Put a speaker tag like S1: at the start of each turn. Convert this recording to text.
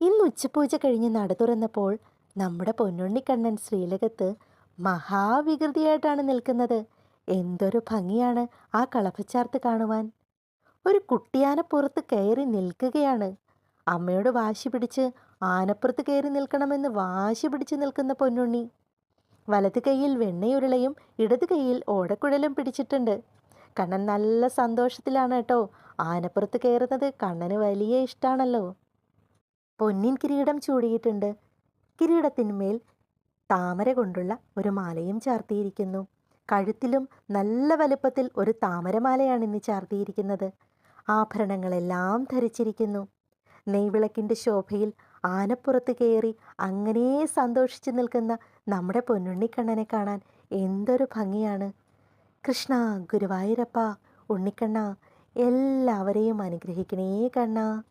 S1: ഇന്ന് ഉച്ചപൂജ കഴിഞ്ഞ് നട തുറന്നപ്പോൾ നമ്മുടെ പൊന്നുണ്ണിക്കണ്ണൻ ശ്രീലകത്ത് മഹാവികൃതിയായിട്ടാണ് നിൽക്കുന്നത്. എന്തൊരു ഭംഗിയാണ് ആ കളഭച്ചാർത്ത് കാണുവാൻ. ഒരു കുട്ടിയാന പുറത്ത് കയറി നിൽക്കുകയാണ്. അമ്മയോട് വാശി പിടിച്ച് ആനപ്പുറത്ത് കയറി നിൽക്കണമെന്ന് വാശി പിടിച്ച് നിൽക്കുന്ന പൊന്നുണ്ണി. വലത് കൈയിൽ വെണ്ണയുരുളയും ഇടത് കൈയിൽ ഓടക്കുഴലും പിടിച്ചിട്ടുണ്ട്. കണ്ണൻ നല്ല സന്തോഷത്തിലാണ് കേട്ടോ. ആനപ്പുറത്ത് കയറുന്നത് കണ്ണന് വലിയ ഇഷ്ടമാണല്ലോ പൊന്നിൻ കിരീടം ചൂടിയിട്ടുണ്ട്. കിരീടത്തിന്മേൽ താമര കൊണ്ടുള്ള ഒരു മാലയും ചാർത്തിയിരിക്കുന്നു. കഴുത്തിലും നല്ല വലുപ്പത്തിൽ ഒരു താമരമാലയാണ് ഇന്ന് ചാർത്തിയിരിക്കുന്നത്. ആഭരണങ്ങളെല്ലാം ധരിച്ചിരിക്കുന്നു. നെയ്വിളക്കിന്റെ ശോഭയിൽ ആനപ്പുറത്ത് കയറി അങ്ങനെ സന്തോഷിച്ചു നിൽക്കുന്ന നമ്മുടെ പൊന്നുണ്ണിക്കണ്ണനെ കാണാൻ എന്തൊരു ഭംഗിയാണ്. കൃഷ്ണ ഗുരുവായൂരപ്പ ഉണ്ണിക്കണ്ണ എല്ലാവരെയും അനുഗ്രഹിക്കണേ കണ്ണ.